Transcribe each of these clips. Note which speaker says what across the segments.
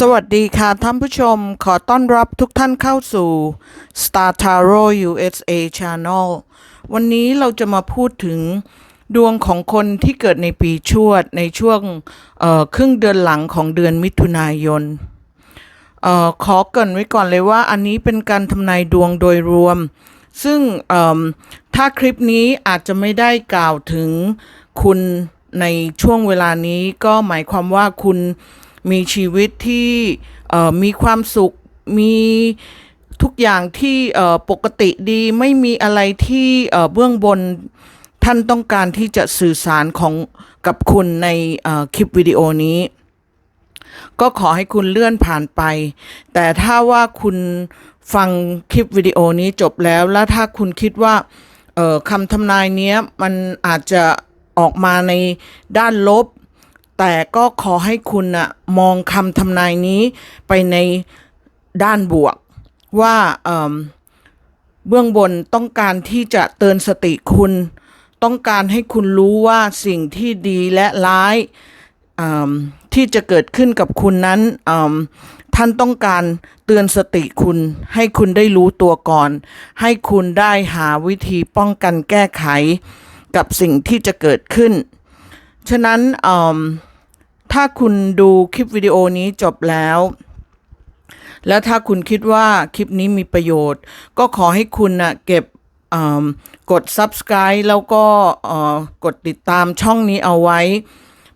Speaker 1: สวัสดีค่ะท่านผู้ชมขอต้อนรับทุกท่านเข้าสู่ Star Tarot USA Channel วันนี้เราจะมาพูดถึงดวงของคนที่เกิดในปีชวด ในช่วงครึ่งเดือนหลังของเดือนมิถุนายนออขอเกรินไว้ก่อนเลยว่าอันนี้เป็นการทำนายดวงโดยรวม ซึ่งถ้าคลิปนี้อาจจะไม่ได้กล่าวถึงคุณในช่วงเวลานี้ก็หมายความว่าคุณ มีชีวิตที่มีความสุขมีทุกอย่างที่ปกติดีไม่มีอะไรที่เบื้องบนท่านต้องการที่จะสื่อสารของกับคุณในคลิปวิดีโอนี้ ก็ขอให้คุณเลื่อนผ่านไป แต่ถ้าว่าคุณฟังคลิปวิดีโอนี้จบแล้ว แล้วถ้าคุณคิดว่าคำทำนายเนี้ยมันอาจจะออกมาในด้านลบ แต่ก็ขอให้คุณอะมองคำทำนายนี้ไปในด้านบวก ว่าเเบื้องบนต้องการที่จะเตือนสติคุณ ต้องการให้คุณรู้ว่าสิ่งที่ดีและร้ายที่จะเกิดขึ้นกับคุณนั้นท่านต้องการเตือนสติคุณ ให้คุณได้รู้ตัวก่อน ให้คุณได้หาวิธีป้องกันแก้ไขกับสิ่งที่จะเกิดขึ้น ฉะนั้นถ้าคุณดูคลิปวิดีโอนี้จบแล้ว แล้วถ้าคุณคิดว่าคลิปนี้มีประโยชน์ ก็ขอให้คุณนะเก็บกด subscribe แล้วก็กดติดตามช่องนี้เอาไว้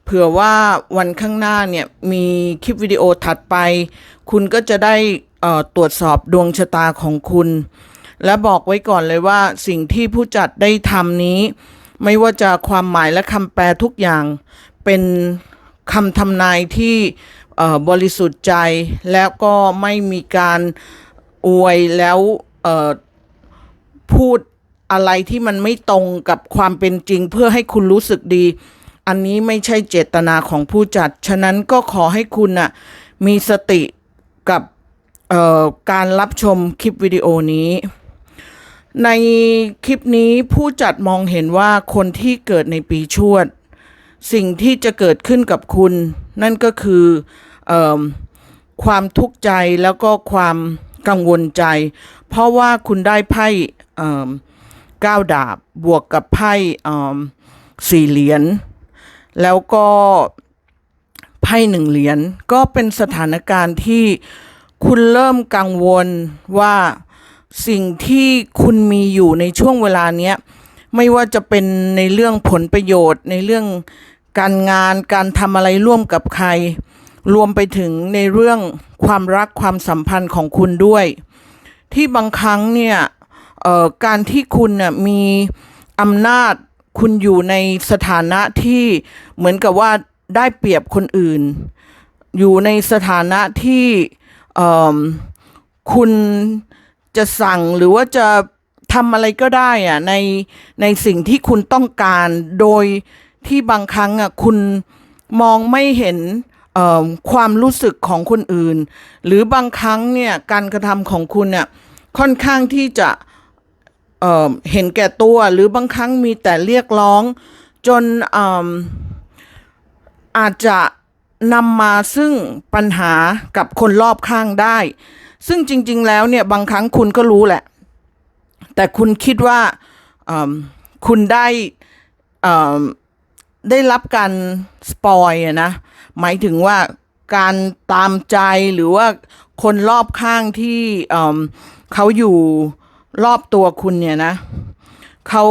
Speaker 1: เผื่อว่าวันข้างหน้าเนี่ยมีคลิปวิดีโอถัดไป คุณก็จะได้ตรวจสอบดวงชะตาของคุณ และบอกไว้ก่อนเลยว่าสิ่งที่ผู้จัดได้ทำนี้ ไม่ว่าจะความหมายและคำแปลทุกอย่าง เป็นคำทำนายที่บริสุทธิ์ใจ แล้วก็ไม่มีการอวยแล้วพูดอะไรที่มันไม่ตรงกับความเป็นจริง เพื่อให้คุณรู้สึกดี อันนี้ไม่ใช่เจตนาของผู้จัด ฉะนั้นก็ขอให้คุณน่ะมีสติกับการรับชมคลิปวิดีโอนี้ ในคลิปนี้ผู้จัดมองเห็นว่าคนที่เกิดในปีชวด สิ่งที่จะเกิดขึ้นกับคุณ นั่นก็คืออความทุกข์ใจแล้วก็ความกังวลใจ เพราะว่าคุณได้ไพ่ก้าวดาบบวกกับไพ่สี่เหรียญแล้วก็ไพ่หนึ่งเหรียญก็เป็นสถานการณ์ที่คุณเริ่มกังวลว่า สิ่งที่คุณมีอยู่ในช่วงเวลาเนี้ยไม่ว่าจะเป็นในเรื่องผลประโยชน์ ในเรื่องการงานการทำอะไรร่วมกับใคร รวมไปถึงในเรื่องความรักความสัมพันธ์ของคุณด้วย ที่บางครั้งเนี่ยการที่คุณมีอำนาจคุณอยู่ในสถานะที่เหมือนกับว่าได้เปรียบคนอื่น อยู่ในสถานะที่คุณ จะสั่งหรือว่าจะทำอะไรก็ได้อะในในสิ่งที่คุณต้องการโดยที่บางครั้งอะคุณมองไม่เห็นความรู้สึกของคนอื่น หรือบางครั้งเนี่ยการกระทำของคุณเนี่ยค่อนข้างที่จะเเห็นแก่ตัว หรือบางครั้งมีแต่เรียกร้อง จนออาจจะนำมาซึ่งปัญหากับคนรอบข้างได้ ซึ่งจริง ๆ แล้วเนี่ยบางครั้งคุณก็รู้แหละ แต่คุณคิดว่าคุณได้ได้รับการสปอยอะนะหมายถึงว่าการตามใจหรือว่าคนรอบข้างที่เขาอยู่รอบตัวคุณเนี่ยนะเขา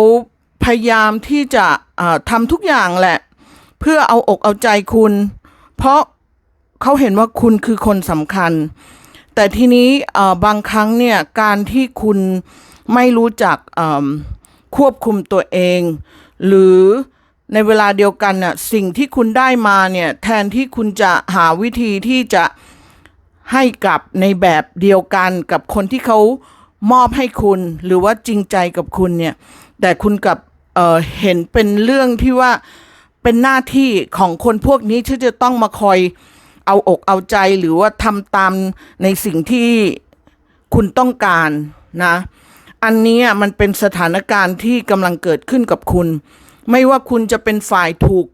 Speaker 1: พยายามที่จะทำทุกอย่างแหละ เพื่อเอาอกเอาใจคุณ เพราะเขาเห็นว่าคุณคือคนสำคัญ แต่ทีนี้บางครั้งเนี่ยการที่คุณไม่รู้จักควบคุมตัวเอง หรือในเวลาเดียวกันน่ะสิ่งที่คุณได้มาเนี่ยแทนที่คุณจะหาวิธีที่จะให้กับในแบบเดียวกันกับคนที่เขามอบให้คุณ หรือว่าจริงใจกับคุณเนี่ย แต่คุณกับเเห็นเป็นเรื่องที่ว่าเป็นหน้าที่ของคนพวกนี้ที่จะต้องมาคอย เอาอกเอาใจหรือว่าทำตามในสิ่งที่คุณต้องการนะ อันนี้มันเป็นสถานการณ์ที่กำลังเกิดขึ้นกับคุณ ไม่ว่าคุณจะเป็นฝ่ายถูก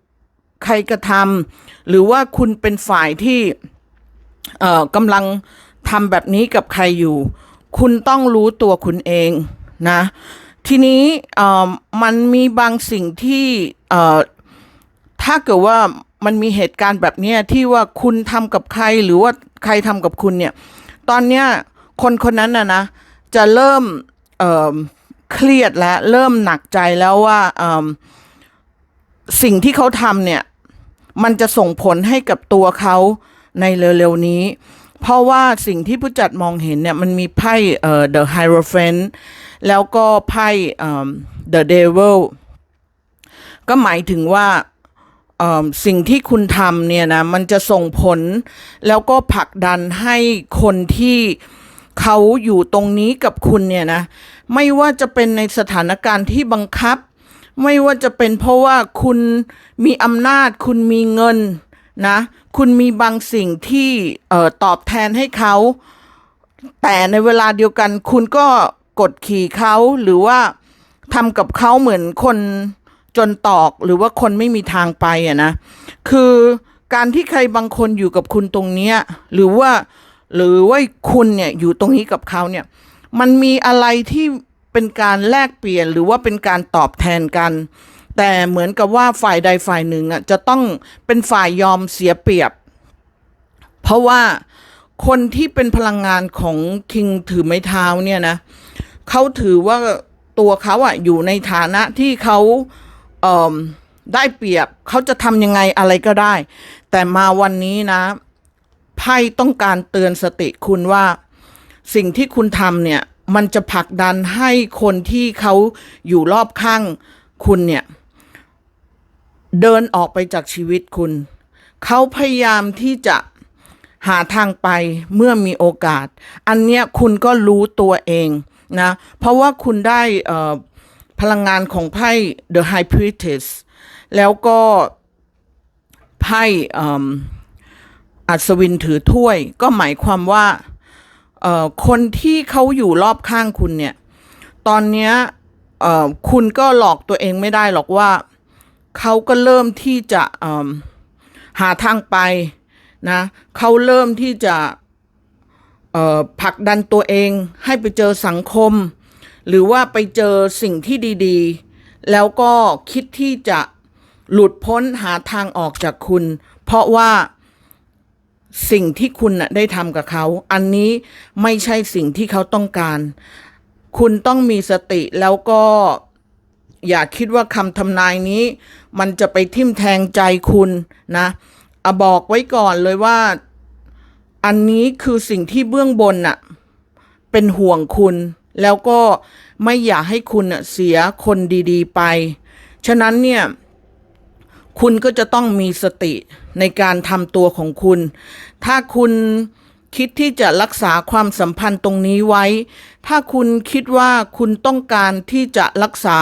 Speaker 1: ใครกระทำหรือว่าคุณเป็นฝ่ายที่เอ่อกำลังทำแบบนี้กับใครอยู่ คุณต้องรู้ตัวคุณเองนะ ทีนี้เอ่อมันมีบางสิ่งที่เอ่อถ้าเกิดว่า มันมีเหตุการณ์แบบนี้ที่ว่าคุณทำกับใครหรือว่าใครทำกับคุณเนี่ย ตอนเนี้ยคนคนนั้นนะนะ จะเริ่มเเครียดแล้วเริ่มหนักใจแล้วว่าสิ่งที่เขาทำเนี่ย มันจะส่งผลให้กับตัวเขาในเร็วๆนี้ เพราะว่าสิ่งที่ผู้จัดมองเห็นเนี่ย มันมีไพ่เอ่อ The Hierophant แล้วก็ไพ่เอิ่ม The Devil ก็หมายถึงว่า สิ่งที่คุณทำเนี่ยนะมันจะส่งผลแล้วก็ผลักดันให้คนที่เขาอยู่ตรงนี้กับคุณเนี่ยนะไม่ว่าจะเป็นในสถานการณ์ที่บังคับ ไม่ว่าจะเป็นเพราะว่าคุณมีอำนาจ คุณมีเงินนะคุณมีบางสิ่งที่ตอบแทนให้เขา แต่ในเวลาเดียวกัน คุณก็กดขี่เขาหรือว่าทำกับเขาเหมือนคน จนตอกหรือว่าคนไม่มีทางไปอะนะ คือการที่ใครบางคนอยู่กับคุณตรงเนี้ยหรือว่าหรือว่าคุณเนี่ยอยู่ตรงนี้กับเขาเนี่ย มันมีอะไรที่เป็นการแลกเปลี่ยนหรือว่าเป็นการตอบแทนกัน แต่เหมือนกับว่าฝ่ายใดฝ่ายหนึ่งอะจะต้องเป็นฝ่ายยอมเสียเปรียบ เพราะว่าคนที่เป็นพลังงานของคิงถือไม้เท้าเนี่ยนะเขาถือว่าตัวเขาอะอยู่ในฐานะที่เขา ได้เปรียบเขาจะทำยังไงอะไรก็ได้ แต่มาวันนี้นะไพ่ต้องการเตือนสติคุณว่า สิ่งที่คุณทำเนี่ย มันจะผลักดันให้คนที่เขาอยู่รอบข้างคุณเนี่ย เดินออกไปจากชีวิตคุณ เขาพยายามที่จะหาทางไปเมื่อมีโอกาส อันเนี้ยคุณก็รู้ตัวเองนะ เพราะว่าคุณได้อ่อ พลังงานของไพ่ The High Priestess แล้วก็ไพ่อัศวินถือถ้วย ก็หมายความว่าคนที่เขาอยู่รอบข้างคุณเนี่ย ตอนเนี้ยคุณก็หลอกตัวเองไม่ได้หรอกว่า เขาก็เริ่มที่จะหาทางไปนะเขาเริ่มที่จะผลักดันตัวเองให้ไปเจอสังคม หรือว่าไปเจอสิ่งที่ดีๆ แล้วก็คิดที่จะหลุดพ้นหาทางออกจากคุณ เพราะว่าสิ่งที่คุณน่ะได้ทำกับเขา อันนี้ไม่ใช่สิ่งที่เขาต้องการ คุณต้องมีสติแล้วก็อย่าคิดว่าคำทำนายนี้ มันจะไปทิ่มแทงใจคุณนะอะบอกไว้ก่อนเลยว่า อันนี้คือสิ่งที่เบื้องบนน่ะ เป็นห่วงคุณ แล้วก็ไม่อยากให้คุณน่ะเสียคนดีๆไป ฉะนั้นเนี่ย คุณก็จะต้องมีสติในการทำตัวของคุณ ถ้าคุณคิดที่จะรักษาความสัมพันธ์ตรงนี้ไว้ ถ้าคุณคิดว่าคุณต้องการที่จะรักษา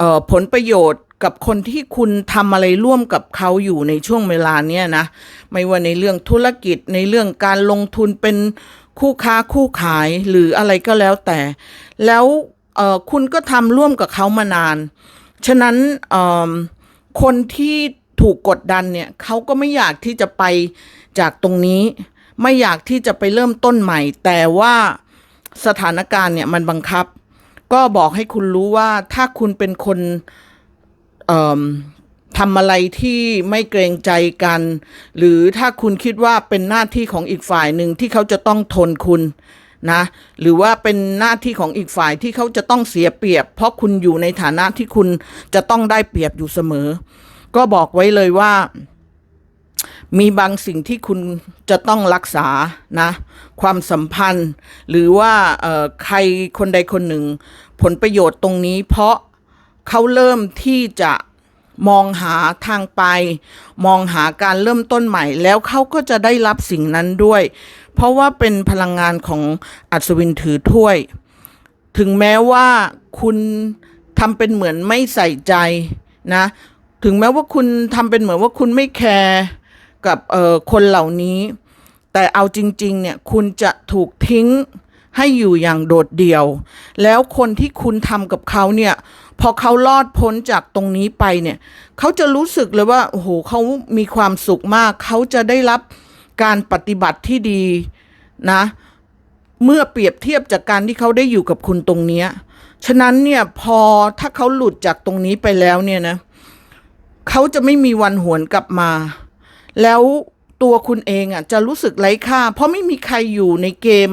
Speaker 1: ออผลประโยชน์กับคนที่คุณทำอะไรร่วมกับเขาอยู่ในช่วงเวลาเนี้ยนะ ไม่ว่าในเรื่องธุรกิจในเรื่องการลงทุนเป็น คู่ค้าคู่ขายหรืออะไรก็แล้วแต่ แล้วคุณก็ทำร่วมกับเขามานาน ฉะนั้นคนที่ถูกกดดันเนี่ยเขาก็ไม่อยากที่จะไปจากตรงนี้ ไม่อยากที่จะไปเริ่มต้นใหม่ แต่ว่าสถานการณ์เนี่ยมันบังคับ ก็บอกให้คุณรู้ว่าถ้าคุณเป็นคน ทำอะไรที่ไม่เกรงใจกัน หรือถ้าคุณคิดว่าเป็นหน้าที่ของอีกฝ่ายหนึ่งที่เขาจะต้องทนคุณนะหรือว่าเป็นหน้าที่ของอีกฝ่ายที่เขาจะต้องเสียเปรียบ เพราะคุณอยู่ในฐานะที่คุณจะต้องได้เปรียบอยู่เสมอ ก็บอกไว้เลยว่า มีบางสิ่งที่คุณจะต้องรักษานะ ความสัมพันธ์ หรือว่าใครคนใดคนหนึ่ง ผลประโยชน์ตรงนี้ เพราะเขาเริ่มที่จะ มองหาทางไป มองหาการเริ่มต้นใหม่ แล้วเขาก็จะได้รับสิ่งนั้นด้วย เพราะว่าเป็นพลังงานของอัศวินถือถ้วย ถึงแม้ว่าคุณทำเป็นเหมือนไม่ใส่ใจนะ ถึงแม้ว่าคุณทำเป็นเหมือนว่าคุณไม่แคร์กับคนเหล่านี้ แต่เอาจริง ๆ เนี่ย คุณจะถูกทิ้ง ให้อยู่อย่างโดดเดี่ยว แล้วคนที่คุณทำกับเขาเนี่ยพอเขาลอดพ้นจากตรงนี้ไปเนี่ยเขาจะรู้สึกเลยว่าโอ้โหเขามีความสุขมาก เขาจะได้รับการปฏิบัติที่ดีนะ เมื่อเปรียบเทียบจากการที่เขาได้อยู่กับคุณตรงนี้ฉะนั้นเนี่ยพอถ้าเขาหลุดจากตรงนี้ไปแล้วเนี่ยนะเขาจะไม่มีวันหวนกลับมา แล้วตัวคุณเองอะจะรู้สึกไร้ค่า เพราะไม่มีใครอยู่ในเกม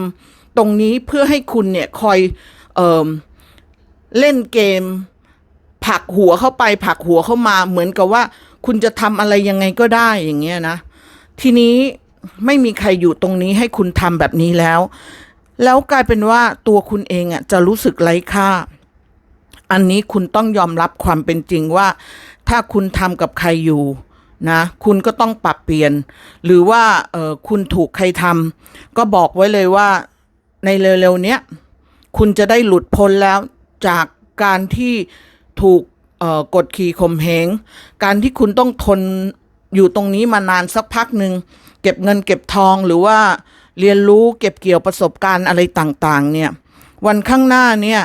Speaker 1: ตรงนี้เพื่อให้คุณเนี่ยคอยเออเล่นเกม ผักหัวเข้าไป ผักหัวเข้ามา เหมือนกับว่า คุณจะทำอะไรยังไงก็ได้อย่างเงี้ยนะ ทีนี้ไม่มีใครอยู่ตรงนี้ให้คุณทำแบบนี้แล้ว แล้วกลายเป็นว่าตัวคุณเองอะจะรู้สึกไร้ค่า อันนี้คุณต้องยอมรับความเป็นจริงว่า ถ้าคุณทำกับใครอยู่นะคุณก็ต้องปรับเปลี่ยน หรือว่าเออคุณถูกใครทำก็บอกไว้เลยว่า ในเร็วๆเนี้ยคุณจะได้หลุดพ้นแล้วจากการที่ถูกกดขี่ข่มเหง การที่คุณต้องทนอยู่ตรงนี้มานานสักพักหนึ่งเก็บเงินเก็บทองหรือว่าเรียนรู้เก็บเกี่ยวประสบการณ์อะไรต่างๆ เนี่ย วันข้างหน้าเนี่ย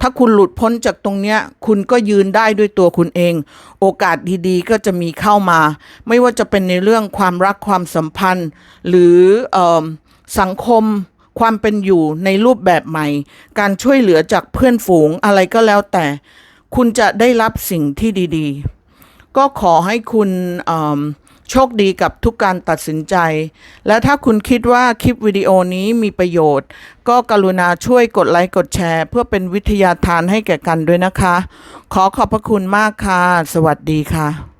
Speaker 1: ถ้าคุณหลุดพ้นจากตรงเนี้ย คุณก็ยืนได้ด้วยตัวคุณเอง โอกาสดีๆ ก็จะมีเข้ามา ไม่ว่าจะเป็นในเรื่องความรักความสัมพันธ์ หรือออสังคม ความเป็นอยู่ในรูปแบบใหม่ การช่วยเหลือจากเพื่อนฝูงอะไรก็แล้วแต่ คุณจะได้รับสิ่งที่ดี ๆ ก็ขอให้คุณโชคดีกับทุกการตัดสินใจ และถ้าคุณคิดว่าคลิปวิดีโอนี้มีประโยชน์ ก็กรุณาช่วยกดไลค์กดแชร์ เพื่อเป็นวิทยาทานให้แก่กันด้วยนะคะ ขอขอบพระคุณมากค่ะ สวัสดีค่ะ